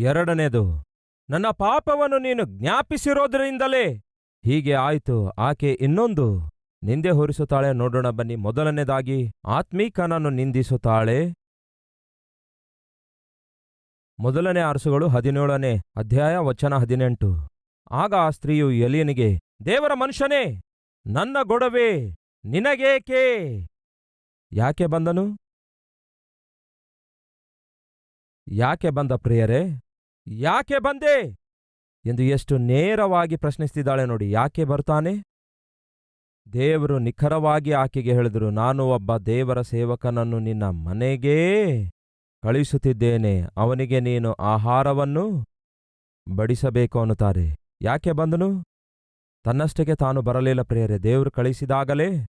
ಎರಡನೇದು ನನ್ನ ಪಾಪವನ್ನು ನೀನು ಜ್ಞಾಪಿಸಿರೋದ್ರಿಂದಲೇ. ಹೀಗೆ ಆಯಿತು. ಆಕೆ ಇನ್ನೊಂದು, ನಿಂದೆ ಹೊರಿಸುತ್ತಾಳೆ, ನೋಡೋಣ ಬನ್ನಿ. ಮೊದಲನೇದಾಗಿ ಆತ್ಮೀಕನನ್ನು ನಿಂದಿಸುತ್ತಾಳೆ. ಮೊದಲನೇ ಅರಸುಗಳು ಹದಿನೇಳನೇ ಅಧ್ಯಾಯ ವಚನ ಹದಿನೆಂಟು. ಆಗ ಆ ಸ್ತ್ರೀಯು ಎಲಿಯನಿಗೆ ದೇವರ ಮನುಷ್ಯನೇ, ನನ್ನ ಗೊಡವೆ ನಿನಗೇಕೆ? ಯಾಕೆ ಬಂದನು? ಯಾಕೆ ಬಂದ ಪ್ರಿಯರೇ? ಯಾಕೆ ಬಂದೆ? ಎಂದು ಎಷ್ಟು ನೇರವಾಗಿ ಪ್ರಶ್ನಿಸ್ತಿದ್ದಾಳೆ ನೋಡಿ, ಯಾಕೆ ಬರ್ತಾನೆ? ದೇವರು ನಿಖರವಾಗಿ ಆಕೆಗೆ ಹೇಳಿದರು, ನಾನು ಒಬ್ಬ ದೇವರ ಸೇವಕನನ್ನು ನಿನ್ನ ಮನೆಗೇ ಕಳಿಸುತ್ತಿದ್ದೇನೆ ಅವನಿಗೆ ನೀನು ಆಹಾರವನ್ನು ಬಡಿಸಬೇಕು ಅನ್ನುತ್ತಾರೆ. ಯಾಕೆ ಬಂದನು? ತನ್ನಷ್ಟಕ್ಕೆ ತಾನು ಬರಲಿಲ್ಲ ಪ್ರಿಯರೇ, ದೇವರು ಕಳಿಸಿದಾಗಲೇ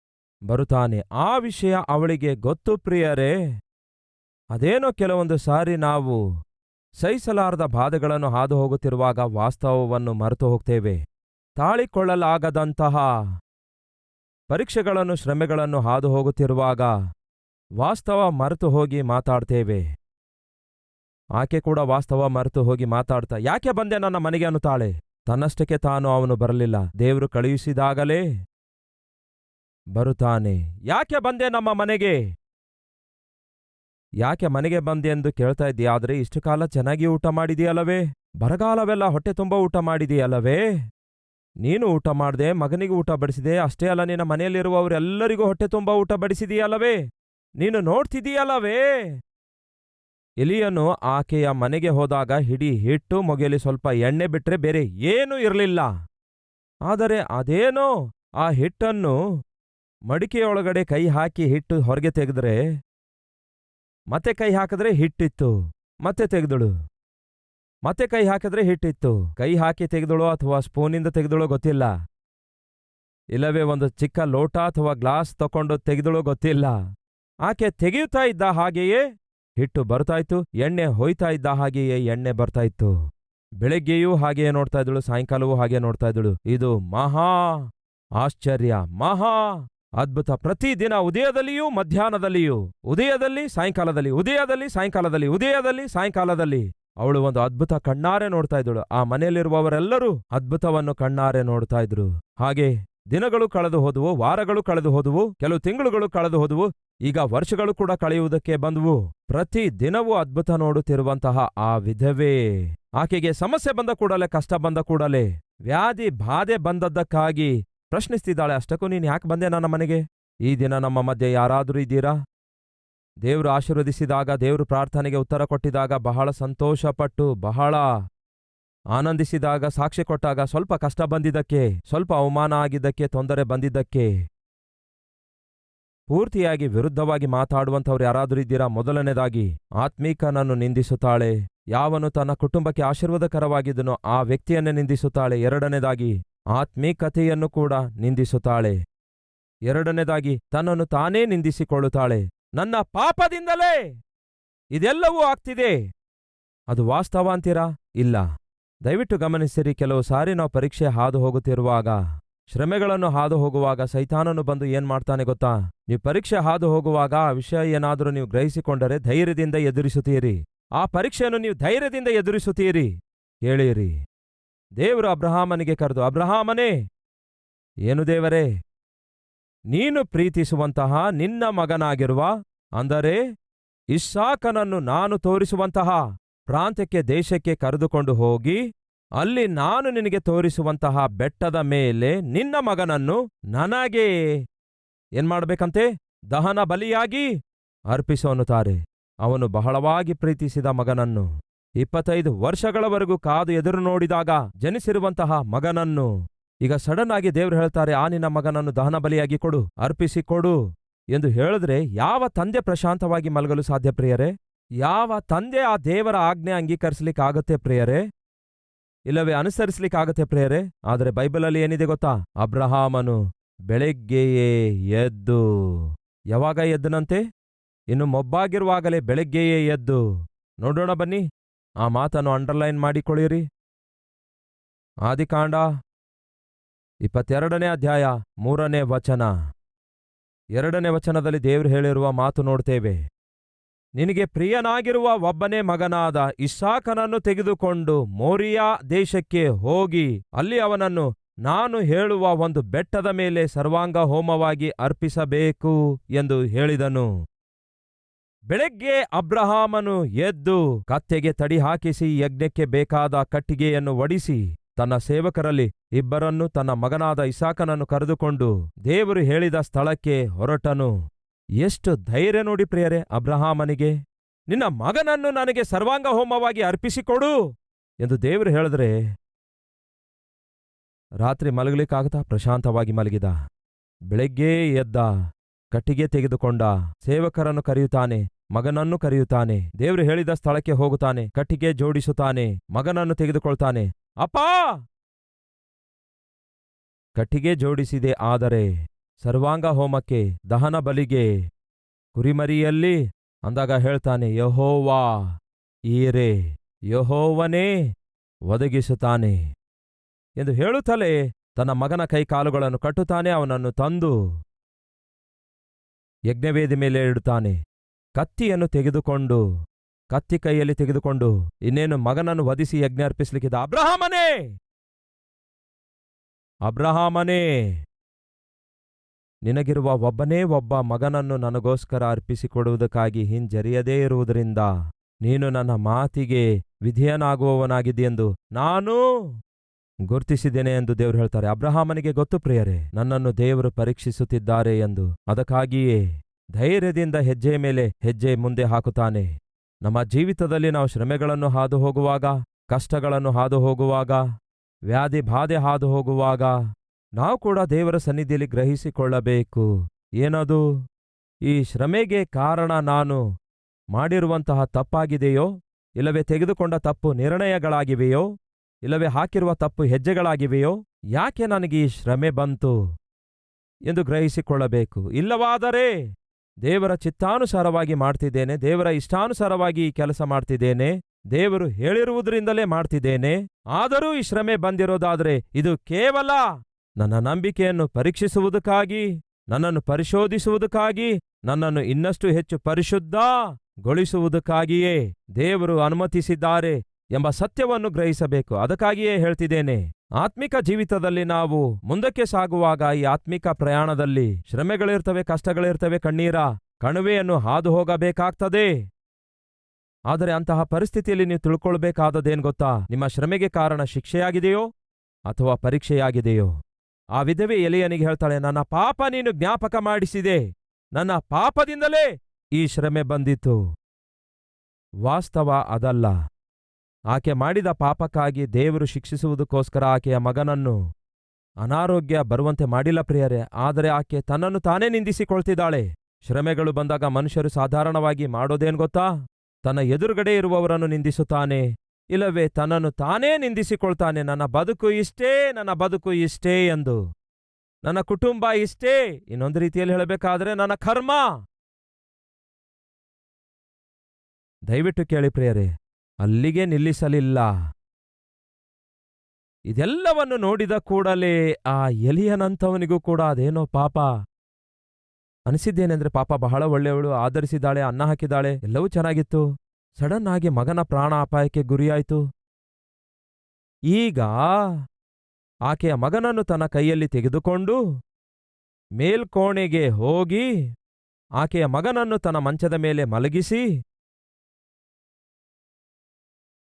ಬರುತ್ತಾನೆ. ಆ ವಿಷಯ ಅವಳಿಗೆ ಗೊತ್ತು ಪ್ರಿಯರೇ, ಅದೇನೋ ಕೆಲವೊಂದು ಸಾರಿ ನಾವು ಸಹಿಸಲಾರದ ಬಾಧೆಗಳನ್ನು ಹಾದು ಹೋಗುತ್ತಿರುವಾಗ ವಾಸ್ತವವನ್ನು ಮರೆತು ಹೋಗ್ತೇವೆ. ತಾಳಿಕೊಳ್ಳಲಾಗದಂತಹ ಪರೀಕ್ಷೆಗಳನ್ನು, ಶ್ರಮೆಗಳನ್ನು ಹಾದು ಹೋಗುತ್ತಿರುವಾಗ ವಾಸ್ತವ ಮರೆತು ಹೋಗಿ ಮಾತಾಡ್ತೇವೆ. ಆಕೆ ಕೂಡ ವಾಸ್ತವ ಮರೆತು ಹೋಗಿ ಮಾತಾಡ್ತಾ, ಯಾಕೆ ಬಂದೆ ನನ್ನ ಮನೆಗೆ? ಅನ್ನುತ್ತಾಳೆ. ತನ್ನಷ್ಟಕ್ಕೆ ತಾನು ಅವನು ಬರಲಿಲ್ಲ. ದೇವರು ಕಳುಹಿಸಿದಾಗಲೇ ಬರುತ್ತಾನೆ. ಯಾಕೆ ಬಂದೆ ನಮ್ಮ ಮನೆಗೆ? ಯಾಕೆ ಮನೆಗೆ ಬಂದೆ ಎಂದು ಕೇಳ್ತಾ ಇದ್ದೀಯಾದ್ರೆ ಇಷ್ಟು ಕಾಲ ಚೆನ್ನಾಗಿ ಊಟ ಮಾಡಿದೆಯಲ್ಲವೇ ಬರಗಾಲವೆಲ್ಲ ಹೊಟ್ಟೆ ತುಂಬ ಊಟ ಮಾಡಿದೆಯಲ್ಲವೇ ನೀನು ಊಟ ಮಾಡಿದೆ, ಮಗನಿಗೆ ಊಟ ಬಡಿಸಿದೆ, ಅಷ್ಟೇ ಅಲ್ಲ ನಿನ್ನ ಮನೆಯಲ್ಲಿರುವವರೆಲ್ಲರಿಗೂ ಹೊಟ್ಟೆ ತುಂಬ ಊಟ ಬಡಿಸಿದೀಯಲ್ಲವೇ? ನೀನು ನೋಡ್ತಿದೀಯಲ್ಲವೇ ಎಲಿಯನು ಆಕೆಯ ಮನೆಗೆ ಹೋದಾಗ ಹಿಡಿ ಹಿಟ್ಟು, ಮೊಗೆಲಿ ಸ್ವಲ್ಪ ಎಣ್ಣೆ ಬಿಟ್ರೆ ಬೇರೆ ಏನೂ ಇರಲಿಲ್ಲ. ಆದರೆ ಅದೇನೋ ಆ ಹಿಟ್ಟನ್ನು ಮಡಿಕೆಯೊಳಗಡೆ ಕೈ ಹಾಕಿ ಹಿಟ್ಟು ಹೊರಗೆ ತೆಗೆದ್ರೆ ಮತ್ತೆ ಕೈ ಹಾಕಿದ್ರೆ ಹಿಟ್ಟಿತ್ತು. ಮತ್ತೆ ತೆಗೆದಳು. ಮತ್ತೆ ಕೈ ಹಾಕಿದ್ರೆ ಹಿಟ್ಟಿತ್ತು. ಕೈ ಹಾಕಿ ತೆಗೆದಳೋ ಅಥವಾ ಸ್ಪೂನಿಂದ ತೆಗೆದಳೋ ಗೊತ್ತಿಲ್ಲ. ಇಲ್ಲವೇ ಒಂದು ಚಿಕ್ಕ ಲೋಟ ಅಥವಾ ಗ್ಲಾಸ್ ತಕೊಂಡು ತೆಗೆದಳೋ ಗೊತ್ತಿಲ್ಲ. ಆಕೆ ತೆಗೆಯುತ್ತಾ ಇದ್ದ ಹಾಗೆಯೇ ಹಿಟ್ಟು ಬರ್ತಾಯಿತ್ತು ಎಣ್ಣೆ ಹೊಯ್ತಾ ಇದ್ದ ಹಾಗೆಯೇ ಎಣ್ಣೆ ಬರ್ತಾಯಿತ್ತು ಬೆಳಗ್ಗೆಯೂ ಹಾಗೆಯೇ ನೋಡ್ತಾ ಇದ್ದಳು, ಸಾಯಂಕಾಲವೂ ಹಾಗೆ ನೋಡ್ತಾ ಇದ್ದಳು. ಇದು ಮಹಾ ಆಶ್ಚರ್ಯ, ಮಹಾ ಅದ್ಭುತ. ಪ್ರತಿದಿನ ಉದಯದಲ್ಲಿಯೂ, ಮಧ್ಯಾಹ್ನದಲ್ಲಿಯೂ, ಉದಯದಲ್ಲಿ, ಸಾಯಂಕಾಲದಲ್ಲಿ ಉದಯದಲ್ಲಿ ಸಾಯಂಕಾಲದಲ್ಲಿ ಉದಯದಲ್ಲಿ, ಸಾಯಂಕಾಲದಲ್ಲಿ. ಅವಳು ಒಂದು ಅದ್ಭುತ ಕಣ್ಣಾರೆ ನೋಡ್ತಾ ಇದ್ದಳು. ಆ ಮನೆಯಲ್ಲಿರುವವರೆಲ್ಲರೂ ಅದ್ಭುತವನ್ನು ಕಣ್ಣಾರೆ ನೋಡ್ತಾ ಇದ್ರು. ಹಾಗೆ ದಿನಗಳು ಕಳೆದು ಹೋದವು, ವಾರಗಳು ಕಳೆದು ಹೋದವು, ಕೆಲವು ತಿಂಗಳುಗಳು ಕಳೆದು ಹೋದವು, ಈಗ ವರ್ಷಗಳು ಕೂಡ ಕಳೆಯುವುದಕ್ಕೆ ಬಂದವು. ಪ್ರತಿ ದಿನವೂ ಅದ್ಭುತ ನೋಡುತ್ತಿರುವಂತಹ ಆ ವಿಧವೇ. ಆಕೆಗೆ ಸಮಸ್ಯೆ ಬಂದ ಕೂಡಲೇ, ಕಷ್ಟ ಬಂದ ಕೂಡಲೇ, ವ್ಯಾಧಿ ಬಾಧೆ ಬಂದದ್ದಕ್ಕಾಗಿ ಪ್ರಶ್ನಿಸ್ತಿದ್ದಾಳೆ ಅಷ್ಟಕ್ಕೂ ನೀನು ಯಾಕೆ ಬಂದೆ ನನ್ನ ಮನೆಗೆ? ಈ ದಿನ ನಮ್ಮ ಮಧ್ಯೆ ಯಾರಾದರೂ ಇದ್ದೀರಾ? ದೇವರು ಆಶೀರ್ವದಿಸಿದಾಗ, ದೇವರು ಪ್ರಾರ್ಥನೆಗೆ ಉತ್ತರ ಕೊಟ್ಟಿದಾಗ ಬಹಳ ಸಂತೋಷಪಟ್ಟು, ಬಹಳ ಆನಂದಿಸಿದಾಗ, ಸಾಕ್ಷಿ ಕೊಟ್ಟಾಗ ಸ್ವಲ್ಪ ಕಷ್ಟ ಬಂದಿದ್ದಕ್ಕೆ, ಸ್ವಲ್ಪ ಅವಮಾನ ಆಗಿದ್ದಕ್ಕೆ, ತೊಂದರೆ ಬಂದಿದ್ದಕ್ಕೆ. ಪೂರ್ತಿಯಾಗಿ ವಿರುದ್ಧವಾಗಿ ಮಾತಾಡುವಂಥವ್ರು ಯಾರಾದರೂ ಇದ್ದೀರಾ? ಮೊದಲನೇದಾಗಿ, ಆತ್ಮೀಕನನ್ನು ನಿಂದಿಸುತ್ತಾಳೆ. ಯಾವನು ತನ್ನ ಕುಟುಂಬಕ್ಕೆ ಆಶೀರ್ವಾದಕರವಾಗಿದ್ದನೋ ಆ ವ್ಯಕ್ತಿಯನ್ನೇ ನಿಂದಿಸುತ್ತಾಳೆ. ಎರಡನೇದಾಗಿ ಆತ್ಮೀಕತೆಯನ್ನು ಕೂಡ ನಿಂದಿಸುತ್ತಾಳೆ. ಎರಡನೇದಾಗಿ, ತನ್ನನ್ನು ತಾನೇ ನಿಂದಿಸಿಕೊಳ್ಳುತ್ತಾಳೆ. ನನ್ನ ಪಾಪದಿಂದಲೇ ಇದೆಲ್ಲವೂ ಆಗ್ತಿದೆ. ಅದು ವಾಸ್ತವ ಅಂತೀರಾ ಇಲ್ಲ. ದಯವಿಟ್ಟು ಗಮನಿಸಿರಿ, ಕೆಲವು ಸಾರಿ ನಾವು ಪರೀಕ್ಷೆ ಹಾದು ಹೋಗುತ್ತಿರುವಾಗ ಶ್ರಮೆಗಳನ್ನು ಹಾದು ಹೋಗುವಾಗ ಸೈತಾನನು ಬಂದು ಏನ್ ಮಾಡ್ತಾನೆ ಗೊತ್ತಾ? ನೀವು ಪರೀಕ್ಷೆ ಹಾದು ಹೋಗುವಾಗ ಆ ವಿಷಯ ಏನಾದರೂ ನೀವು ಗ್ರಹಿಸಿಕೊಂಡರೆ ಧೈರ್ಯದಿಂದ ಎದುರಿಸುತ್ತೀರಿ. ಆ ಪರೀಕ್ಷೆಯನ್ನು ನೀವು ಧೈರ್ಯದಿಂದ ಎದುರಿಸುತ್ತೀರಿ. ಹೇಳಿರಿ ದೇವರು ಅಬ್ರಹಾಮನಿಗೆ ಕರೆದು, ಅಬ್ರಹಾಮನೇ, ಏನು ದೇವರೇ, ನೀನು ಪ್ರೀತಿಸುವಂತಹ ನಿನ್ನ ಮಗನಾಗಿರುವ, ಅಂದರೆ ಇಸ್ಸಾಕನನ್ನು ನಾನು ತೋರಿಸುವಂತಹ ಪ್ರಾಂತ್ಯಕ್ಕೆ ದೇಶಕ್ಕೆ ಕರೆದುಕೊಂಡು ಹೋಗಿ, ಅಲ್ಲಿ ನಾನು ನಿನಗೆ ತೋರಿಸುವಂತಹ ಬೆಟ್ಟದ ಮೇಲೆ ನಿನ್ನ ಮಗನನ್ನು ನನಗೆ ಏನ್ಮಾಡ್ಬೇಕಂತೆ ದಹನ ಬಲಿಯಾಗಿ ಅರ್ಪಿಸೋನುತ್ತಾರೆ ಅವನು ಬಹಳವಾಗಿ ಪ್ರೀತಿಸಿದ ಮಗನನ್ನು. ಇಪ್ಪತ್ತೈದು ವರ್ಷಗಳವರೆಗೂ ಕಾದು ಎದುರು ನೋಡಿದಾಗ ಜನಿಸಿರುವಂತಹ ಮಗನನ್ನು, ಈಗ ಸಡನ್ ಆಗಿ ದೇವ್ರು ಹೇಳ್ತಾರೆ, ಆ ನಿನ್ನ ಮಗನನ್ನು ದಹನ ಬಲಿಯಾಗಿ ಕೊಡು, ಅರ್ಪಿಸಿ ಕೊಡು ಎಂದು ಹೇಳಿದ್ರೆ ಯಾವ ತಂದೆ ಪ್ರಶಾಂತವಾಗಿ ಮಲಗಲು ಸಾಧ್ಯ ಪ್ರಿಯರೇ? ಯಾವ ತಂದೆ ಆ ದೇವರ ಆಜ್ಞೆ ಅಂಗೀಕರಿಸ್ಲಿಕ್ಕಾಗತ್ತೆ ಪ್ರಿಯರೇ? ಇಲ್ಲವೇ ಅನುಸರಿಸ್ಲಿಕ್ಕಾಗತ್ತೆ ಪ್ರಿಯರೇ? ಆದರೆ ಬೈಬಲಲ್ಲಿ ಏನಿದೆ ಗೊತ್ತಾ? ಅಬ್ರಹಾಮನು ಬೆಳಗ್ಗೆಯೇ ಎದ್ದು, ಯಾವಾಗ ಎದ್ದನಂತೆ ಇನ್ನು ಮೊಬ್ಬಾಗಿರುವಾಗಲೇ ಬೆಳಗ್ಗೆಯೇ ಎದ್ದು. ನೋಡೋಣ ಬನ್ನಿ. ಆ ಮಾತನ್ನು ಅಂಡರ್ಲೈನ್ ಮಾಡಿಕೊಳ್ಳಿರಿ. ಆದಿಕಾಂಡ ಇಪ್ಪತ್ತೆರಡನೇ ಅಧ್ಯಾಯ ಮೂರನೇ ವಚನ. ಎರಡನೇ ವಚನದಲ್ಲಿ ದೇವರು ಹೇಳಿರುವ ಮಾತು ನೋಡ್ತೇವೆ. ನಿನಗೆ ಪ್ರಿಯನಾಗಿರುವ ಒಬ್ಬನೇ ಮಗನಾದ ಇಸಾಕನನ್ನು ತೆಗೆದುಕೊಂಡು ಮೋರಿಯಾ ದೇಶಕ್ಕೆ ಹೋಗಿ, ಅಲ್ಲಿ ಅವನನ್ನು ನಾನು ಹೇಳುವ ಒಂದು ಬೆಟ್ಟದ ಮೇಲೆ ಸರ್ವಾಂಗ ಹೋಮವಾಗಿ ಅರ್ಪಿಸಬೇಕು ಎಂದು ಹೇಳಿದನು. ಬೆಳಗ್ಗೆ ಅಬ್ರಹಾಮನು ಎದ್ದು ಕತ್ತೆಗೆ ತಡಿ ಹಾಕಿಸಿ ಯಜ್ಞಕ್ಕೆ ಬೇಕಾದ ಕಟ್ಟಿಗೆಯನ್ನು ಒಡಿಸಿ ತನ್ನ ಸೇವಕರಲ್ಲಿ ಇಬ್ಬರನ್ನು ತನ್ನ ಮಗನಾದ ಇಸಾಕನನ್ನು ಕರೆದುಕೊಂಡು ದೇವರು ಹೇಳಿದ ಸ್ಥಳಕ್ಕೆ ಹೊರಟನು. ಎಷ್ಟು ಧೈರ್ಯ ನೋಡಿ ಪ್ರಿಯರೇ ಅಬ್ರಹಾಮನಿಗೆ. ನಿನ್ನ ಮಗನನ್ನು ನನಗೆ ಸರ್ವಾಂಗ ಹೋಮವಾಗಿ ಅರ್ಪಿಸಿಕೊಡು ಎಂದು ದೇವರು ಹೇಳಿದ್ರೆ ರಾತ್ರಿ ಮಲಗಲಿಕ್ಕಾಗತಾ ಪ್ರಶಾಂತವಾಗಿ ಮಲಗಿದ. ಬೆಳಗ್ಗೆ ಎದ್ದ ಕಟ್ಟಿಗೆ ತೆಗೆದುಕೊಂಡ. ಸೇವಕರನ್ನು ಕರೆಯುತ್ತಾನೆ, ಮಗನನ್ನು ಕರೆಯುತ್ತಾನೆ, ದೇವರು ಹೇಳಿದ ಸ್ಥಳಕ್ಕೆ ಹೋಗುತ್ತಾನೆ, ಕಟ್ಟಿಗೆ ಜೋಡಿಸುತ್ತಾನೆ, ಮಗನನ್ನು ತೆಗೆದುಕೊಳ್ತಾನೆ. ಅಪ್ಪಾ! ಕಟ್ಟಿಗೆ ಜೋಡಿಸಿದೆ ಆದರೆ ಸರ್ವಾಂಗ ಹೋಮಕ್ಕೆ ದಹನ ಬಲಿಗೆ ಕುರಿಮರಿಯಲ್ಲಿ ಅಂದಾಗ ಹೇಳ್ತಾನೆ, ಯಹೋವಾ ಈರೆ, ಯಹೋವನೇ ಒದಗಿಸುತ್ತಾನೆ ಎಂದು ಹೇಳುತ್ತಲೇ ತನ್ನ ಮಗನ ಕೈಕಾಲುಗಳನ್ನು ಕಟ್ಟುತ್ತಾನೆ, ಅವನನ್ನು ತಂದು ಯಜ್ಞವೇದಿ ಮೇಲೆ ಇಡುತ್ತಾನೆ ಕತ್ತಿಯನ್ನು ತೆಗೆದುಕೊಂಡು, ಕತ್ತಿ ಕೈಯಲ್ಲಿ ತೆಗೆದುಕೊಂಡು, ಇನ್ನೇನು ಮಗನನ್ನು ವಧಿಸಿ ಯಜ್ಞ ಅರ್ಪಿಸಲಿಕ್ಕಿದ್ದ ಅಬ್ರಹಾಮನೇ! ಅಬ್ರಹಾಮನೇ! ನಿನಗಿರುವ ಒಬ್ಬನೇ ಒಬ್ಬ ಮಗನನ್ನು ನನಗೋಸ್ಕರ ಅರ್ಪಿಸಿಕೊಡುವುದಕ್ಕಾಗಿ ಹಿಂಜರಿಯದೇ ಇರುವುದರಿಂದ ನೀನು ನನ್ನ ಮಾತಿಗೆ ವಿಧೇಯನಾಗುವವನಾಗಿದೆಯೆಂದು ನಾನು ಗುರ್ತಿಸಿದ್ದೇನೆ ಎಂದು ದೇವರು ಹೇಳ್ತಾರೆ, ಅಬ್ರಹಾಮನಿಗೆ ಗೊತ್ತು ಪ್ರಿಯರೇ, ನನ್ನನ್ನು ದೇವರು ಪರೀಕ್ಷಿಸುತ್ತಿದ್ದಾರೆ ಎಂದು. ಅದಕ್ಕಾಗಿಯೇ ಧೈರ್ಯದಿಂದ ಹೆಜ್ಜೆ ಮೇಲೆ ಹೆಜ್ಜೆ ಮುಂದೆ ಹಾಕುತ್ತಾನೆ. ನಮ್ಮ ಜೀವಿತದಲ್ಲಿ ನಾವು ಶ್ರಮೆಗಳನ್ನು ಹಾದು ಹೋಗುವಾಗ ಕಷ್ಟಗಳನ್ನು ಹಾದು ಹೋಗುವಾಗ ವ್ಯಾಧಿ ಬಾಧೆ ಹಾದು ಹೋಗುವಾಗ ನಾವು ಕೂಡ ದೇವರ ಸನ್ನಿಧಿಯಲ್ಲಿ ಗ್ರಹಿಸಿಕೊಳ್ಳಬೇಕು. ಏನದು? ಈ ಶ್ರಮೆಗೆ ಕಾರಣ ನಾನು ಮಾಡಿರುವಂತಹ ತಪ್ಪಾಗಿದೆಯೋ, ಇಲ್ಲವೇ ತೆಗೆದುಕೊಂಡ ತಪ್ಪು ನಿರ್ಣಯಗಳಾಗಿವೆಯೋ ಇಲ್ಲವೇ ಹಾಕಿರುವ ತಪ್ಪು ಹೆಜ್ಜೆಗಳಾಗಿವೆಯೋ? ಯಾಕೆ ನನಗೆ ಈ ಶ್ರಮೆ ಬಂತು? ಎಂದು ಗ್ರಹಿಸಿಕೊಳ್ಳಬೇಕು. ಇಲ್ಲವಾದರೆ ದೇವರ ಚಿತ್ತಾನುಸಾರವಾಗಿ ಮಾಡ್ತಿದ್ದೇನೆ, ದೇವರ ಇಷ್ಟಾನುಸಾರವಾಗಿ ಈ ಕೆಲಸ ಮಾಡ್ತಿದ್ದೇನೆ, ದೇವರು ಹೇಳಿರುವುದರಿಂದಲೇ ಮಾಡ್ತಿದ್ದೇನೆ. ಆದರೂ ಈ ಶ್ರಮೆ ಬಂದಿರೋದಾದರೆ ಇದು ಕೇವಲ ನನ್ನ ನಂಬಿಕೆಯನ್ನು ಪರೀಕ್ಷಿಸುವುದಕ್ಕಾಗಿ, ನನ್ನನ್ನು ಪರಿಶೋಧಿಸುವುದಕ್ಕಾಗಿ, ನನ್ನನ್ನು ಇನ್ನಷ್ಟು ಹೆಚ್ಚು ಪರಿಶುದ್ಧಗೊಳಿಸುವುದಕ್ಕಾಗಿಯೇ ದೇವರು ಅನುಮತಿಸಿದ್ದಾರೆ. ಎಂಬ ಸತ್ಯವನ್ನು ಗ್ರಹಿಸಬೇಕು. ಅದಕ್ಕಾಗಿಯೇ ಹೇಳ್ತಿದ್ದೇನೆ, ಆತ್ಮಿಕ ಜೀವಿತದಲ್ಲಿ ನಾವು ಮುಂದಕ್ಕೆ ಸಾಗುವಾಗ ಈ ಆತ್ಮಿಕ ಪ್ರಯಾಣದಲ್ಲಿ ಶ್ರಮೆಗಳಿರ್ತವೆ, ಕಷ್ಟಗಳಿರ್ತವೆ ಕಣ್ಣೀರ, ಕಣುವೆಯನ್ನು ಹಾದು ಹೋಗಬೇಕಾಗ್ತದೆ ಆದರೆ ಅಂತಹ ಪರಿಸ್ಥಿತಿಯಲ್ಲಿ ನೀವು ತಿಳ್ಕೊಳ್ಬೇಕಾದದೇನು ಗೊತ್ತಾ? ನಿಮ್ಮ ಶ್ರಮೆಗೆ ಕಾರಣ ಶಿಕ್ಷೆಯಾಗಿದೆಯೋ ಅಥವಾ ಪರೀಕ್ಷೆಯಾಗಿದೆಯೋ? ಆ ವಿಧವೆ ಎಲೆಯನಿಗೆ ಹೇಳ್ತಾಳೆ, ನನ್ನ ಪಾಪ ನೀನು ಜ್ಞಾಪಕ ಮಾಡಿಸಿದೆ. ನನ್ನ ಪಾಪದಿಂದಲೇ ಈ ಶ್ರಮೆ ಬಂದಿತು ವಾಸ್ತವ ಅದಲ್ಲ. ಆಕೆ ಮಾಡಿದ ಪಾಪಕ್ಕಾಗಿ ದೇವರು ಶಿಕ್ಷಿಸುವುದಕ್ಕೋಸ್ಕರ ಆಕೆಯ ಮಗನನ್ನು ಅನಾರೋಗ್ಯ ಬರುವಂತೆ ಮಾಡಿಲ್ಲ ಪ್ರಿಯರೇ, ಆದರೆ ಆಕೆ ತನ್ನನ್ನು ತಾನೇ ನಿಂದಿಸಿಕೊಳ್ತಿದ್ದಾಳೆ. ಶ್ರಮೆಗಳು ಬಂದಾಗ ಮನುಷ್ಯರು ಸಾಧಾರಣವಾಗಿ ಮಾಡೋದೇನ್ ಗೊತ್ತಾ? ತನ್ನ ಎದುರುಗಡೆ ಇರುವವರನ್ನು ನಿಂದಿಸುತ್ತಾನೆ, ಇಲ್ಲವೇ ತನ್ನನ್ನು ತಾನೇ ನಿಂದಿಸಿಕೊಳ್ತಾನೆ, ನನ್ನ ಬದುಕು ಇಷ್ಟೇ, ನನ್ನ ಬದುಕು ಇಷ್ಟೇ ಎಂದು. ನನ್ನ ಕುಟುಂಬ ಇಷ್ಟೇ, ಇನ್ನೊಂದು ರೀತಿಯಲ್ಲಿ ಹೇಳಬೇಕಾದರೆ ನನ್ನ ಕರ್ಮ. ದಯವಿಟ್ಟು ಕೇಳಿ ಪ್ರಿಯರೇ ಅಲ್ಲಿಗೆ ನಿಲ್ಲಿಸಲಿಲ್ಲ. ಇದೆಲ್ಲವನ್ನು ನೋಡಿದ ಕೂಡಲೇ ಆ ಎಲಿಯನಂಥವನಿಗೂ ಕೂಡ ಅದೇನೋ ಪಾಪ. ಅನಿಸಿದ್ದೇನೆಂದ್ರೆ ಪಾಪ ಬಹಳ ಒಳ್ಳೆಯವಳು ಆಧರಿಸಿದಾಳೆ ಅನ್ನ ಹಾಕಿದಾಳೆ ಎಲ್ಲವೂ ಚೆನ್ನಾಗಿತ್ತು. ಸಡನ್ ಆಗಿ ಮಗನ ಪ್ರಾಣ ಅಪಾಯಕ್ಕೆ ಗುರಿಯಾಯಿತು. ಈಗ ಆಕೆಯ ಮಗನನ್ನು ತನ್ನ ಕೈಯಲ್ಲಿ ತೆಗೆದುಕೊಂಡು ಮೇಲ್ಕೋಣೆಗೆ ಹೋಗಿ ಆಕೆಯ ಮಗನನ್ನು ತನ್ನ ಮಂಚದ ಮೇಲೆ ಮಲಗಿಸಿ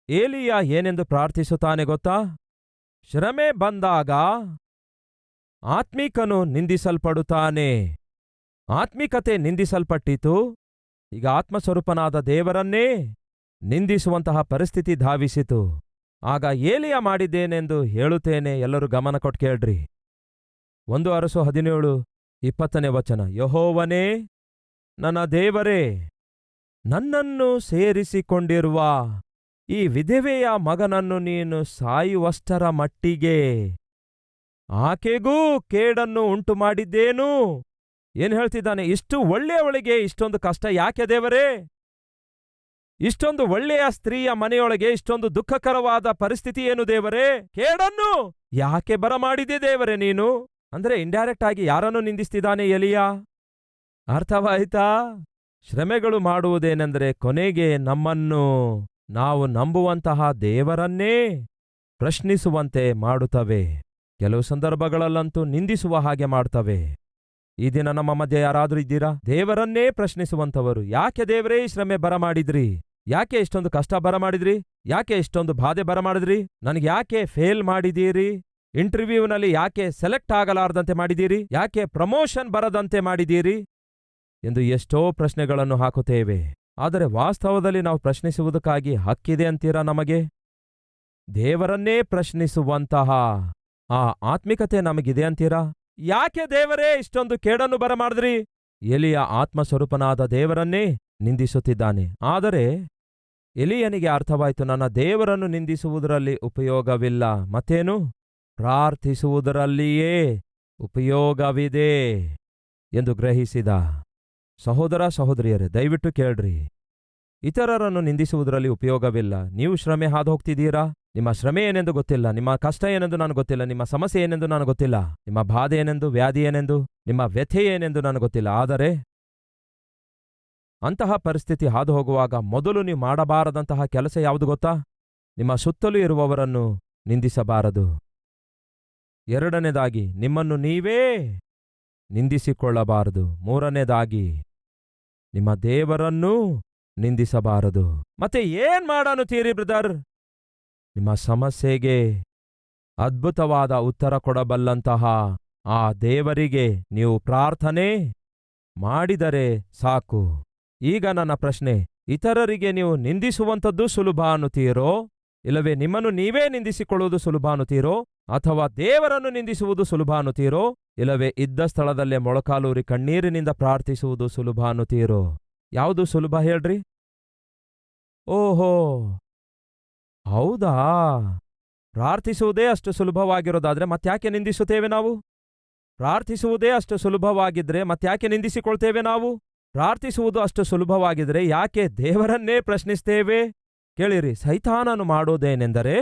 ಏಲಿಯ ಏನೆಂದು ಪ್ರಾರ್ಥಿಸುತ್ತಾನೆ ಗೊತ್ತಾ? ಶ್ರಮೆ ಬಂದಾಗ ಆತ್ಮಿಕನು ನಿಂದಿಸಲ್ಪಡುತ್ತಾನೆ. ಆತ್ಮಿಕತೆ ನಿಂದಿಸಲ್ಪಟ್ಟಿತು. ಈಗ ಆತ್ಮಸ್ವರೂಪನಾದ ದೇವರನ್ನೇ ನಿಂದಿಸುವಂತಹ ಪರಿಸ್ಥಿತಿ ಧಾವಿಸಿತು. ಆಗ ಏಲಿಯ ಮಾಡಿದ್ದೇನೆಂದು ಹೇಳುತ್ತೇನೆ, ಎಲ್ಲರೂ ಗಮನ ಕೊಟ್ಟು ಕೇಳ್ರಿ. ಒಂದು ಅರಸು ಹದಿನೇಳು, ಇಪ್ಪತ್ತನೇ ವಚನ. ಯಹೋವನೇ, ನನ್ನ ದೇವರೇ, ನನ್ನನ್ನು ಸೇರಿಸಿಕೊಂಡಿರುವ ಈ ವಿಧವೆಯ ಮಗನನ್ನು ನೀನು ಸಾಯುವಷ್ಟರ ಮಟ್ಟಿಗೆ. ಆಕೆಗೂ ಕೇಡನ್ನು ಉಂಟು ಮಾಡಿದ್ದೇನು ಏನು ಹೇಳ್ತಿದ್ದಾನೆ? ಇಷ್ಟು ಒಳ್ಳೆಯವಳಿಗೆ ಇಷ್ಟೊಂದು ಕಷ್ಟ ಯಾಕೆ ದೇವರೇ? ಇಷ್ಟೊಂದು ಒಳ್ಳೆಯ ಸ್ತ್ರೀಯ ಮನೆಯೊಳಗೆ ಇಷ್ಟೊಂದು ದುಃಖಕರವಾದ ಪರಿಸ್ಥಿತಿ ಏನು ದೇವರೇ? ಕೇಡನ್ನು ಯಾಕೆ ಬರಮಾಡಿದೆ ದೇವರೇ ನೀನು? ಅಂದ್ರೆ ಇಂಡೈರೆಕ್ಟ್ ಆಗಿ ಯಾರನ್ನು ನಿಂದಿಸ್ತಿದ್ದಾನೆ ಎಲಿಯ? ಅರ್ಥವಾಯ್ತಾ? ಶ್ರಮೆಗಳು ಮಾಡುವುದೇನೆಂದರೆ ಕೊನೆಗೆ ನಮ್ಮನ್ನು ನಾವು ನಂಬುವಂತಹ ದೇವರನ್ನೇ ಪ್ರಶ್ನಿಸುವಂತೆ ಮಾಡುತ್ತವೆ. ಕೆಲವು ಸಂದರ್ಭಗಳಲ್ಲಂತೂ ನಿಂದಿಸುವ ಹಾಗೆ ಮಾಡ್ತವೆ ಈ ದಿನ ನಮ್ಮ ಮಧ್ಯೆ ಯಾರಾದರೂ ಇದ್ದೀರಾ? ದೇವರನ್ನೇ ಪ್ರಶ್ನಿಸುವಂಥವರು. ಯಾಕೆ ದೇವರೇ ಶ್ರಮೆ ಬರಮಾಡಿದ್ರಿ? ಯಾಕೆ ಇಷ್ಟೊಂದು ಕಷ್ಟ ಬರಮಾಡಿದ್ರಿ? ಯಾಕೆ ಇಷ್ಟೊಂದು ಬಾಧೆ ಬರಮಾಡಿದ್ರಿ? ನನಗೆ ಯಾಕೆ ಫೇಲ್ ಮಾಡಿದೀರಿ ಇಂಟರ್ವ್ಯೂನಲ್ಲಿ ಯಾಕೆ ಸೆಲೆಕ್ಟ್ ಆಗಲಾರದಂತೆ ಮಾಡಿದೀರಿ ಯಾಕೆ ಪ್ರಮೋಷನ್ ಬರದಂತೆ ಮಾಡಿದೀರಿ ಎಂದು ಎಷ್ಟೋ ಪ್ರಶ್ನೆಗಳನ್ನು ಹಾಕುತ್ತೇವೆ. ಆದರೆ ವಾಸ್ತವದಲ್ಲಿ ನಾವು ಪ್ರಶ್ನಿಸುವುದಕ್ಕಾಗಿ ಹಕ್ಕಿದೆ ಅಂತೀರಾ ನಮಗೆ? ದೇವರನ್ನೇ ಪ್ರಶ್ನಿಸುವಂತಹ ಆ ಆತ್ಮಿಕತೆ ನಮಗಿದೆ ಅಂತೀರಾ? ಯಾಕೆ ದೇವರೇ ಇಷ್ಟೊಂದು ಕೇಡನ್ನು ಬರಮಾಡಿದ್ರಿ? ಎಲಿಯ ಆತ್ಮಸ್ವರೂಪನಾದ ದೇವರನ್ನೇ ನಿಂದಿಸುತ್ತಿದ್ದಾನೆ. ಆದರೆ ಎಲಿಯನಿಗೆ ಅರ್ಥವಾಯಿತು, ನನ್ನ ದೇವರನ್ನು ನಿಂದಿಸುವುದರಲ್ಲಿ ಉಪಯೋಗವಿಲ್ಲ. ಮತ್ತೇನು? ಪ್ರಾರ್ಥಿಸುವುದರಲ್ಲಿಯೇ ಉಪಯೋಗವಿದೆ ಎಂದು ಗ್ರಹಿಸಿದ. ಸಹೋದರ ಸಹೋದರಿಯರೇ, ದಯವಿಟ್ಟು ಕೇಳ್ರಿ. ಇತರರನ್ನು ನಿಂದಿಸುವುದರಲ್ಲಿ ಉಪಯೋಗವಿಲ್ಲ. ನೀವು ಶ್ರಮೆ ಹಾದು ಹೋಗ್ತಿದ್ದೀರಾ ನಿಮ್ಮ ಶ್ರಮೆ ಏನೆಂದು ಗೊತ್ತಿಲ್ಲ. ನಿಮ್ಮ ಕಷ್ಟ ಏನೆಂದು ನಾನು ಗೊತ್ತಿಲ್ಲ. ನಿಮ್ಮ ಸಮಸ್ಯೆ ಏನೆಂದು ನಾನು ಗೊತ್ತಿಲ್ಲ. ನಿಮ್ಮ ಬಾಧೆ ಏನೆಂದು, ವ್ಯಾಧಿ ಏನೆಂದು, ನಿಮ್ಮ ವ್ಯಥೆ ಏನೆಂದು ನಾನು ಗೊತ್ತಿಲ್ಲ. ಆದರೆ ಅಂತಹ ಪರಿಸ್ಥಿತಿ ಹಾದು ಹೋಗುವಾಗ ಮೊದಲು ನೀವು ಮಾಡಬಾರದಂತಹ ಕೆಲಸ ಯಾವುದು ಗೊತ್ತಾ? ನಿಮ್ಮ ಸುತ್ತಲೂ ಇರುವವರನ್ನು ನಿಂದಿಸಬಾರದು. ಎರಡನೇದಾಗಿ, ನಿಮ್ಮನ್ನು ನೀವೇ ನಿಂದಿಸಿಕೊಳ್ಳಬಾರದು. ಮೂರನೇದಾಗಿ ನಿಮ್ಮ ದೇವರನ್ನೂ ನಿಂದಿಸಬಾರದು. ಮತ್ತೆ ಏನ್ ಮಾಡಾನುತ್ತೀರಿ ಬ್ರದರ್? ನಿಮ್ಮ ಸಮಸ್ಯೆಗೆ ಅದ್ಭುತವಾದ ಉತ್ತರ ಕೊಡಬಲ್ಲಂತಹ ಆ ದೇವರಿಗೆ ನೀವು ಪ್ರಾರ್ಥನೆ ಮಾಡಿದರೆ ಸಾಕು. ಈಗ ನನ್ನ ಪ್ರಶ್ನೆ, ಇತರರಿಗೆ ನೀವು ನಿಂದಿಸುವಂಥದ್ದು ಸುಲಭ ಅನ್ನುತ್ತೀರೋ? ಇಲ್ಲವೇ ನಿಮ್ಮನ್ನು ನೀವೇ ನಿಂದಿಸಿಕೊಳ್ಳುವುದು ಸುಲಭ ಅನ್ನುತ್ತೀರೋ? ಅಥವಾ ದೇವರನ್ನು ನಿಂದಿಸುವುದು ಸುಲಭ ಅನ್ನುತ್ತೀರೋ? ಇಲ್ಲವೇ ಇದ್ದ ಸ್ಥಳದಲ್ಲೇ ಮೊಳಕಾಲೂರಿ ಕಣ್ಣೀರಿನಿಂದ ಪ್ರಾರ್ಥಿಸುವುದು ಸುಲಭ ಅನ್ನುತ್ತೀರೋ? ಯಾವುದು ಸುಲಭ ಹೇಳ್ರಿ? ಓಹೋ! ಹೌದಾ? ಪ್ರಾರ್ಥಿಸುವುದೇ ಅಷ್ಟು ಸುಲಭವಾಗಿರೋದಾದ್ರೆ ಮತ್ತ್ಯಾಕೆ ನಿಂದಿಸುತ್ತೇವೆ ನಾವು? ಪ್ರಾರ್ಥಿಸುವುದೇ ಅಷ್ಟು ಸುಲಭವಾಗಿದ್ರೆ ಮತ್ತ್ಯಾಕೆ ನಿಂದಿಸಿಕೊಳ್ತೇವೆ ನಾವು? ಪ್ರಾರ್ಥಿಸುವುದು ಅಷ್ಟು ಸುಲಭವಾಗಿದ್ರೆ ಯಾಕೆ ದೇವರನ್ನೇ ಪ್ರಶ್ನಿಸ್ತೇವೆ? ಕೇಳಿರಿ, ಸೈತಾನನು ಮಾಡೋದೇನೆಂದರೆ,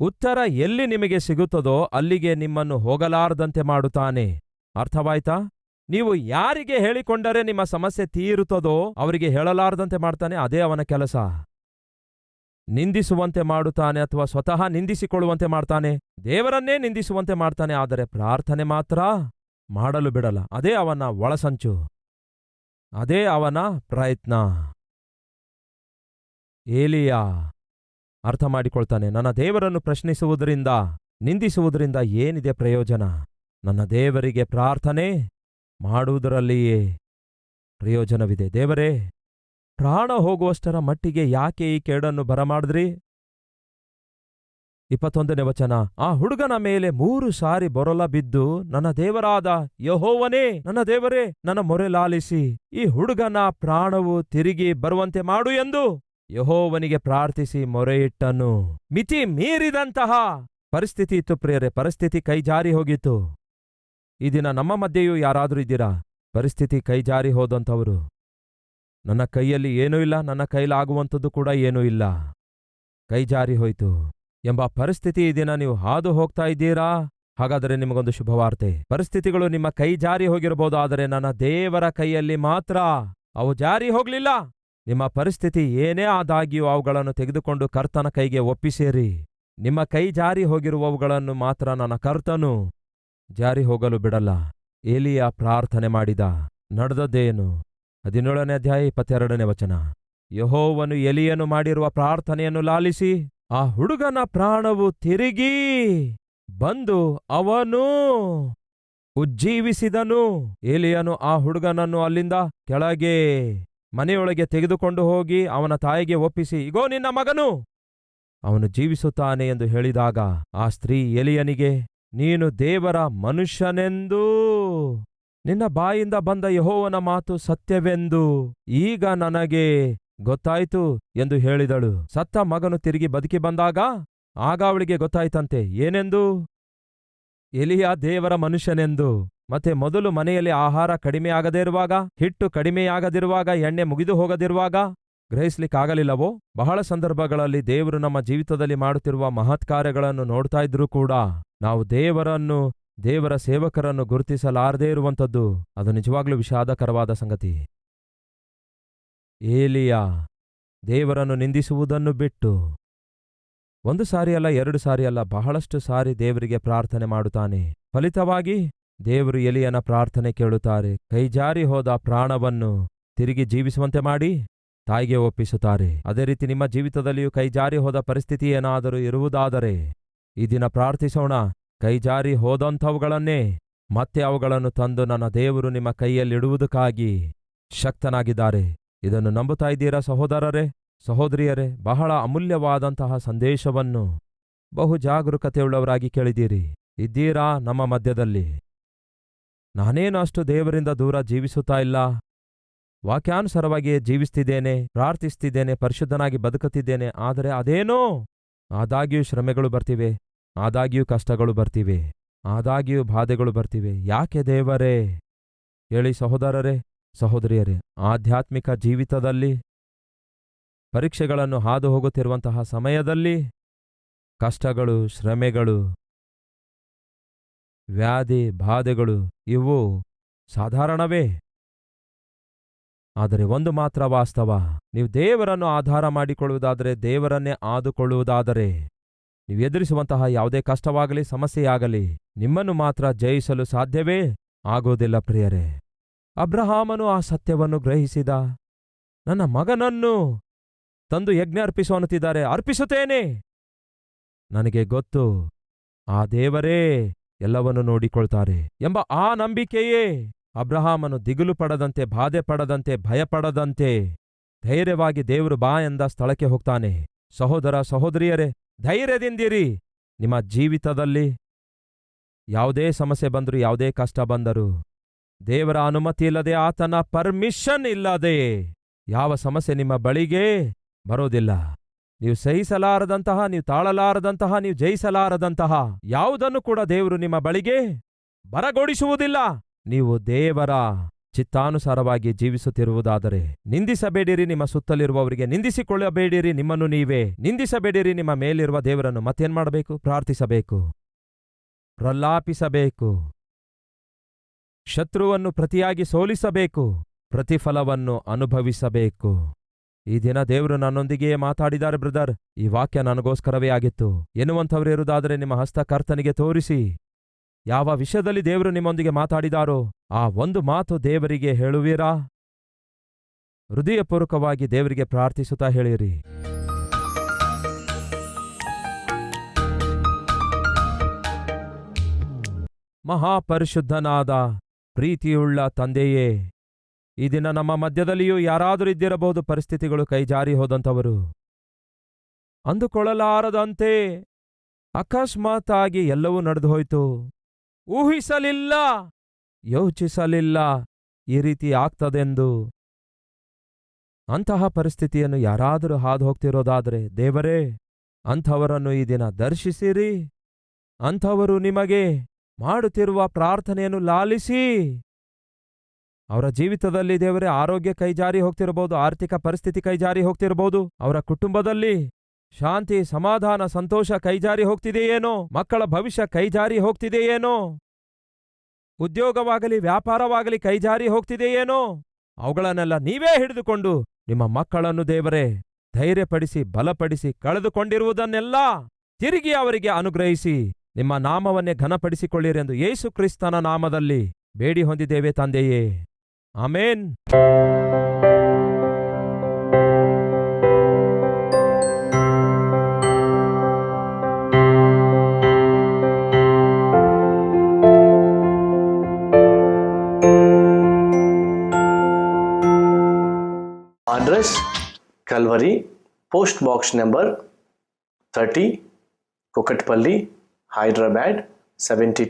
ಉತ್ತರ ಎಲ್ಲಿ ನಿಮಗೆ ಸಿಗುತ್ತದೋ ಅಲ್ಲಿಗೆ ನಿಮ್ಮನ್ನು ಹೋಗಲಾರದಂತೆ ಮಾಡುತ್ತಾನೆ. ಅರ್ಥವಾಯ್ತಾ? ನೀವು ಯಾರಿಗೆ ಹೇಳಿಕೊಂಡರೆ ನಿಮ್ಮ ಸಮಸ್ಯೆ ತೀರುತ್ತದೋ ಅವರಿಗೆ ಹೇಳಲಾರದಂತೆ ಮಾಡ್ತಾನೆ, ಅದೇ ಅವನ ಕೆಲಸ. ನಿಂದಿಸುವಂತೆ ಮಾಡುತ್ತಾನೆ ಅಥವಾ ಸ್ವತಃ ನಿಂದಿಸಿಕೊಳ್ಳುವಂತೆ ಮಾಡ್ತಾನೆ, ದೇವರನ್ನೇ ನಿಂದಿಸುವಂತೆ ಮಾಡ್ತಾನೆ, ಆದರೆ ಪ್ರಾರ್ಥನೆ ಮಾತ್ರ ಮಾಡಲು ಬಿಡಲ್ಲ, ಅದೇ ಅವನ ಒಳಸಂಚು, ಅದೇ ಅವನ ಪ್ರಯತ್ನ. ಏಲಿಯ ಅರ್ಥ ಮಾಡಿಕೊಳ್ತಾನೆ ನನ್ನ ದೇವರನ್ನು ಪ್ರಶ್ನಿಸುವುದರಿಂದ, ನಿಂದಿಸುವುದರಿಂದ ಏನಿದೆ ಪ್ರಯೋಜನ? ನನ್ನ ದೇವರಿಗೆ ಪ್ರಾರ್ಥನೆ ಮಾಡುವುದರಲ್ಲಿಯೇ ಪ್ರಯೋಜನವಿದೆ. ದೇವರೇ, ಪ್ರಾಣ ಹೋಗುವಷ್ಟರ ಮಟ್ಟಿಗೆ ಯಾಕೆ ಈ ಕೇಡನ್ನು ಬರಮಾಡಿದ್ರಿ? ಇಪ್ಪತ್ತೊಂದನೇ ವಚನ, ಆ ಹುಡುಗನ ಮೇಲೆ ಮೂರು ಸಾರಿ ಬೊರಲ ಬಿದ್ದು, ನನ್ನ ದೇವರಾದ ಯಹೋವನೇ, ನನ್ನ ದೇವರೇ, ನನ್ನ ಮೊರೆ ಲಾಲಿಸಿ, ಈ ಹುಡುಗನ ಪ್ರಾಣವು ತಿರುಗಿ ಬರುವಂತೆ ಮಾಡು ಎಂದು ಯಹೋವನಿಗೆ ಪ್ರಾರ್ಥಿಸಿ ಮೊರೆಯಿಟ್ಟನು. ಮಿತಿ ಮೀರಿದಂತಹ ಪರಿಸ್ಥಿತಿ ಇತ್ತು ಪ್ರಿಯರೇ, ಪರಿಸ್ಥಿತಿ ಕೈಜಾರಿ ಹೋಗಿತ್ತು. ಈ ದಿನ ನಮ್ಮ ಮಧ್ಯೆಯೂ ಯಾರಾದರೂ ಇದ್ದೀರಾ? ಪರಿಸ್ಥಿತಿ ಕೈಜಾರಿ ಹೋದಂಥವರು. ನನ್ನ ಕೈಯಲ್ಲಿ ಏನೂ ಇಲ್ಲ, ನನ್ನ ಕೈಲಾಗುವಂಥದ್ದು ಕೂಡ ಏನೂ ಇಲ್ಲ. ಕೈಜಾರಿ ಹೋಯಿತು. ಎಂಬ ಪರಿಸ್ಥಿತಿ ಈ ದಿನ ನೀವು ಹಾದು ಹೋಗ್ತಾ ಇದ್ದೀರಾ? ಹಾಗಾದರೆ ನಿಮಗೊಂದು ಶುಭವಾರ್ತೆ. ಪರಿಸ್ಥಿತಿಗಳು ನಿಮ್ಮ ಕೈ ಜಾರಿ ಹೋಗಿರಬಹುದು ಆದರೆ ನನ್ನ ದೇವರ ಕೈಯಲ್ಲಿ ಮಾತ್ರ ಅವು ಜಾರಿ ಹೋಗ್ಲಿಲ್ಲ. ನಿಮ್ಮ ಪರಿಸ್ಥಿತಿ ಏನೇ ಆದಾಗಿಯೂ ಅವುಗಳನ್ನು ತೆಗೆದುಕೊಂಡು ಕರ್ತನ ಕೈಗೆ ಒಪ್ಪಿಸೇರಿ. ನಿಮ್ಮ ಕೈ ಜಾರಿ ಹೋಗಿರುವವುಗಳನ್ನು ಮಾತ್ರ ನನ್ನ ಕರ್ತನು ಜಾರಿ ಹೋಗಲು ಬಿಡಲ್ಲ. ಏಲಿಯ ಪ್ರಾರ್ಥನೆ ಮಾಡಿದ. ನಡೆದದ್ದೇನು? ಹದಿನೇಳನೇ ಅಧ್ಯಾಯ ಇಪ್ಪತ್ತೆರಡನೇ ವಚನ. ಯಹೋವನು ಎಲಿಯನು ಮಾಡಿರುವ ಪ್ರಾರ್ಥನೆಯನ್ನು ಲಾಲಿಸಿ, ಆ ಹುಡುಗನ ಪ್ರಾಣವು ತಿರುಗಿ ಬಂದು ಅವನು ಉಜ್ಜೀವಿಸಿದನು. ಎಲಿಯನು ಆ ಹುಡುಗನನ್ನು ಅಲ್ಲಿಂದ ಕೆಳಗೆ ಮನೆಯೊಳಗೆ ತೆಗೆದುಕೊಂಡು ಹೋಗಿ ಅವನ ತಾಯಿಗೆ ಒಪ್ಪಿಸಿ, ಇಗೋ, ನಿನ್ನ ಮಗನು! ಅವನು ಜೀವಿಸುತ್ತಾನೆ ಎಂದು ಹೇಳಿದಾಗ ಆ ಸ್ತ್ರೀ ಎಲಿಯನಿಗೆ, ನೀನು ದೇವರ ಮನುಷ್ಯನೆಂದೂ, ನಿನ್ನ ಬಾಯಿಂದ ಬಂದ ಯಹೋವನ ಮಾತು ಸತ್ಯವೆಂದು ಈಗ ನನಗೆ ಗೊತ್ತಾಯಿತು ಎಂದು ಹೇಳಿದಳು. ಸತ್ತ ಮಗನು ತಿರುಗಿ ಬದುಕಿ ಬಂದಾಗ ಆಗ ಅವಳಿಗೆ ಗೊತ್ತಾಯ್ತಂತೆ, ಏನೆಂದು? ಎಲಿಯ ದೇವರ ಮನುಷ್ಯನೆಂದು? ಮತ್ತೆ ಮೊದಲು ಮನೆಯಲ್ಲಿ ಆಹಾರ ಕಡಿಮೆಯಾಗದೇ ಇರುವಾಗ ಹಿಟ್ಟು ಕಡಿಮೆಯಾಗದಿರುವಾಗ, ಎಣ್ಣೆ ಮುಗಿದು ಹೋಗದಿರುವಾಗ ಗ್ರಹಿಸ್ಲಿಕ್ಕಾಗಲಿಲ್ಲವೋ? ಬಹಳ ಸಂದರ್ಭಗಳಲ್ಲಿ ದೇವರು ನಮ್ಮ ಜೀವಿತದಲ್ಲಿ ಮಾಡುತ್ತಿರುವ ಮಹತ್ಕಾರ್ಯಗಳನ್ನು ನೋಡ್ತಾ ಇದ್ರೂ ಕೂಡ ನಾವು ದೇವರನ್ನು, ದೇವರ ಸೇವಕರನ್ನು ಗುರುತಿಸಲಾರದೇ ಇರುವಂಥದ್ದು ಅದು ನಿಜವಾಗ್ಲೂ ವಿಷಾದಕರವಾದ ಸಂಗತಿ. ಏಲಿಯ, ದೇವರನ್ನು ನಿಂದಿಸುವುದನ್ನು ಬಿಟ್ಟು. ಒಂದು ಸಾರಿ ಅಲ್ಲ ಎರಡು ಸಾರಿ ಅಲ್ಲ ಬಹಳಷ್ಟು ಸಾರಿ ದೇವರಿಗೆ ಪ್ರಾರ್ಥನೆ ಮಾಡುತ್ತಾನೆ. ಫಲಿತವಾಗಿ ದೇವರು ಎಲಿಯನ ಪ್ರಾರ್ಥನೆ ಕೇಳುತ್ತಾರೆ. ಕೈಜಾರಿ ಹೋದ ಪ್ರಾಣವನ್ನು ತಿರುಗಿ ಜೀವಿಸುವಂತೆ ಮಾಡಿ ತಾಯಿಗೆ ಒಪ್ಪಿಸುತ್ತಾರೆ. ಅದೇ ರೀತಿ ನಿಮ್ಮ ಜೀವಿತದಲ್ಲಿಯೂ ಕೈಜಾರಿ ಹೋದ ಪರಿಸ್ಥಿತಿ ಏನಾದರೂ ಇರುವುದಾದರೆ ಈ ದಿನ ಪ್ರಾರ್ಥಿಸೋಣ. ಕೈಜಾರಿ ಹೋದಂಥವುಗಳನ್ನೇ ಮತ್ತೆ ಅವುಗಳನ್ನು ತಂದು ನನ್ನ ದೇವರು ನಿಮ್ಮ ಕೈಯಲ್ಲಿಡುವುದಕ್ಕಾಗಿ ಶಕ್ತನಾಗಿದ್ದಾರೆ. ಇದನ್ನು ನಂಬುತ್ತಾ ಇದ್ದೀರಾ ಸಹೋದರರೇ? ಸಹೋದರಿಯರೇ, ಬಹಳ ಅಮೂಲ್ಯವಾದಂತಹ ಸಂದೇಶವನ್ನು ಬಹು ಜಾಗರೂಕತೆಯುಳ್ಳವರಾಗಿ ಕೇಳಿದ್ದೀರಿ. ಇದ್ದೀರಾ ನಮ್ಮ ಮಧ್ಯದಲ್ಲಿ? ನಾನೇನು ಅಷ್ಟು ದೇವರಿಂದ ದೂರ ಜೀವಿಸುತ್ತಾ ಇಲ್ಲ? ವಾಕ್ಯಾನುಸಾರವಾಗಿ ಜೀವಿಸ್ತಿದ್ದೇನೆ, ಪ್ರಾರ್ಥಿಸ್ತಿದ್ದೇನೆ, ಪರಿಶುದ್ಧನಾಗಿ ಬದುಕುತ್ತಿದ್ದೇನೆ, ಆದರೆ ಅದೇನೋ? ಆದಾಗ್ಯೂ ಶ್ರಮೆಗಳು ಬರ್ತಿವೆ, ಆದಾಗ್ಯೂ ಕಷ್ಟಗಳು ಬರ್ತಿವೆ, ಆದಾಗ್ಯೂ ಬಾಧೆಗಳು ಬರ್ತಿವೆ. ಯಾಕೆ ದೇವರೇ? ಹೇಳಿ ಸಹೋದರರೇ, ಸಹೋದರಿಯರೇ, ಆಧ್ಯಾತ್ಮಿಕ ಜೀವಿತದಲ್ಲಿ, ಪರೀಕ್ಷೆಗಳನ್ನು ಹಾದು ಹೋಗುತ್ತಿರುವಂತಹ ಸಮಯದಲ್ಲಿ, ಕಷ್ಟಗಳು, ಶ್ರಮೆಗಳು ವ್ಯಾಧಿ ಬಾಧೆಗಳು ಇವು ಸಾಧಾರಣವೇ. ಆದರೆ ಒಂದು ಮಾತ್ರ ವಾಸ್ತವ, ನೀವು ದೇವರನ್ನು ಆಧಾರ ಮಾಡಿಕೊಳ್ಳುವುದಾದರೆ ದೇವರನ್ನೇ ಆದುಕೊಳ್ಳುವುದಾದರೆ. ನೀವು ಎದುರಿಸುವಂತಹ ಯಾವುದೇ ಕಷ್ಟವಾಗಲಿ, ಸಮಸ್ಯೆಯಾಗಲಿ, ನಿಮ್ಮನ್ನು ಮಾತ್ರ ಜಯಿಸಲು ಸಾಧ್ಯವೇ? ಆಗೋದಿಲ್ಲ ಪ್ರಿಯರೇ. ಅಬ್ರಹಾಮನು ಆ ಸತ್ಯವನ್ನು ಗ್ರಹಿಸಿದ. ನನ್ನ ಮಗನನ್ನು ತಂದು ಯಜ್ಞ ಅರ್ಪಿಸು ಅರ್ಪಿಸುತ್ತೇನೆ. ನನಗೆ ಗೊತ್ತು, ಆ ದೇವರೇ ಎಲ್ಲವನ್ನು ನೋಡಿಕೊಳ್ತಾರೆ ಎಂಬ ಆ ನಂಬಿಕೆಯೇ ಅಬ್ರಹಾಮನು ದಿಗಿಲು ಪಡದಂತೆ, ಬಾಧೆ ಪಡದಂತೆ ಭಯಪಡದಂತೆ ಧೈರ್ಯವಾಗಿ ದೇವರು ಬಾ ಎಂದ ಸ್ಥಳಕ್ಕೆ ಹೋಗ್ತಾನೆ. ಸಹೋದರ ಸಹೋದರಿಯರೇ, ಧೈರ್ಯದಿಂದಿರಿ. ನಿಮ್ಮ ಜೀವಿತದಲ್ಲಿ ಯಾವುದೇ ಸಮಸ್ಯೆ ಬಂದರೂ, ಯಾವುದೇ ಕಷ್ಟ ಬಂದರೂ ದೇವರ ಅನುಮತಿ ಇಲ್ಲದೆ ಆತನ ಪರ್ಮಿಷನ್ ಇಲ್ಲದೆ ಯಾವ ಸಮಸ್ಯೆ ನಿಮ್ಮ ಬಳಿಗೆ ಬರೋದಿಲ್ಲ. ನೀವು ಸಹಿಸಲಾರದಂತಹ, ನೀವು ತಾಳಲಾರದಂತಹ, ನೀವು ಜಯಿಸಲಾರದಂತಹ ಯಾವುದನ್ನು ಕೂಡ ದೇವರು ನಿಮ್ಮ ಬಳಿಗೆ ಬರಗೊಡಿಸುವುದಿಲ್ಲ. ನೀವು ದೇವರ ಚಿತ್ತಾನುಸಾರವಾಗಿ ಜೀವಿಸುತ್ತಿರುವುದಾದರೆ ನಿಂದಿಸಬೇಡಿರಿ, ನಿಮ್ಮ ಸುತ್ತಲಿರುವವರಿಗೆ ನಿಂದಿಸಿಕೊಳ್ಳಬೇಡಿರಿ, ನಿಮ್ಮನ್ನು ನೀವೇ ನಿಂದಿಸಬೇಡಿರಿ, ನಿಮ್ಮ ಮೇಲಿರುವ ದೇವರನ್ನು ಮತ್ತೇನ್ ಮಾಡಬೇಕು? ಪ್ರಾರ್ಥಿಸಬೇಕು. ಪ್ರಲಾಪಿಸಬೇಕು ಶತ್ರುವನ್ನು ಪ್ರತಿಯಾಗಿ ಸೋಲಿಸಬೇಕು. ಪ್ರತಿಫಲವನ್ನು ಅನುಭವಿಸಬೇಕು. ಈ ದಿನ ದೇವರು ನನ್ನೊಂದಿಗೆ ಮಾತಾಡಿದ್ದಾರೆ, ಬ್ರದರ್. ಈ ವಾಕ್ಯ ನನಗೋಸ್ಕರವೇ ಆಗಿತ್ತು. ಎನ್ನುವಂಥವ್ರು ಇರುವುದಾದರೆ ನಿಮ್ಮ ಹಸ್ತ ಕರ್ತನಿಗೆ ತೋರಿಸಿ. ಯಾವ ವಿಷಯದಲ್ಲಿ ದೇವರು ನಿಮ್ಮೊಂದಿಗೆ ಮಾತಾಡಿದಾರೋ, ಆ ಒಂದು ಮಾತು ದೇವರಿಗೆ ಹೇಳುವಿರಾ? ಹೃದಯಪೂರ್ವಕವಾಗಿ ದೇವರಿಗೆ ಪ್ರಾರ್ಥಿಸುತ್ತಾ ಹೇಳಿರಿ. ಮಹಾಪರಿಶುದ್ಧನಾದ, ಪ್ರೀತಿಯುಳ್ಳ ತಂದೆಯೇ ಈ ದಿನ ನಮ್ಮ ಮಧ್ಯದಲ್ಲಿಯೂ ಯಾರಾದರೂ ಇದ್ದಿರಬಹುದು, ಪರಿಸ್ಥಿತಿಗಳು ಕೈಜಾರಿ ಹೋದಂಥವರು. ಅಂದುಕೊಳ್ಳಲಾರದಂತೆ ಅಕಸ್ಮಾತ್ತಾಗಿ ಎಲ್ಲವೂ ನಡೆದು ಹೋಯಿತು ಊಹಿಸಲಿಲ್ಲ, ಯೋಚಿಸಲಿಲ್ಲ, ಈ ರೀತಿ ಆಗ್ತದೆಂದು. ಅಂತಹ ಪರಿಸ್ಥಿತಿಯನ್ನು ಯಾರಾದರೂ ಹಾದು ಹೋಗ್ತಿರೋದಾದರೆ ದೇವರೇ, ಅಂಥವರನ್ನು ಈ ದಿನ ದರ್ಶಿಸಿರಿ. ಅಂಥವರು ನಿಮಗೆ ಮಾಡುತ್ತಿರುವ ಪ್ರಾರ್ಥನೆಯನ್ನು ಲಾಲಿಸಿ. ಅವರ ಜೀವಿತದಲ್ಲಿ ದೇವರೇ ಆರೋಗ್ಯ ಕೈಜಾರಿ ಹೋಗ್ತಿರಬಹುದು, ಆರ್ಥಿಕ ಪರಿಸ್ಥಿತಿ ಕೈಜಾರಿ ಹೋಗ್ತಿರಬಹುದು, ಅವರ ಕುಟುಂಬದಲ್ಲಿ ಶಾಂತಿ, ಸಮಾಧಾನ, ಸಂತೋಷ ಕೈಜಾರಿ ಹೋಗ್ತಿದೆಯೇನೋ, ಮಕ್ಕಳ ಭವಿಷ್ಯ ಕೈಜಾರಿ ಹೋಗ್ತಿದೆಯೇನೋ, ಉದ್ಯೋಗವಾಗಲಿ, ವ್ಯಾಪಾರವಾಗಲಿ ಕೈಜಾರಿ ಹೋಗ್ತಿದೆಯೇನೋ, ಅವುಗಳನ್ನೆಲ್ಲ ನೀವೇ ಹಿಡಿದುಕೊಂಡು ನಿಮ್ಮ ಮಕ್ಕಳನ್ನು ದೇವರೇ ಧೈರ್ಯಪಡಿಸಿ, ಬಲಪಡಿಸಿ, ಕಳೆದುಕೊಂಡಿರುವುದನ್ನೆಲ್ಲ ತಿರುಗಿ ಅವರಿಗೆ ಅನುಗ್ರಹಿಸಿ, ನಿಮ್ಮ ನಾಮವನ್ನೇ ಘನಪಡಿಸಿಕೊಳ್ಳಿರೆಂದು ಯೇಸು ಕ್ರಿಸ್ತನ ನಾಮದಲ್ಲಿ ಬೇಡಿ ಹೊಂದಿದ್ದೇವೆ ತಂದೆಯೇ. Amen. Address Calvary post box number 30 Kukatpally Hyderabad 72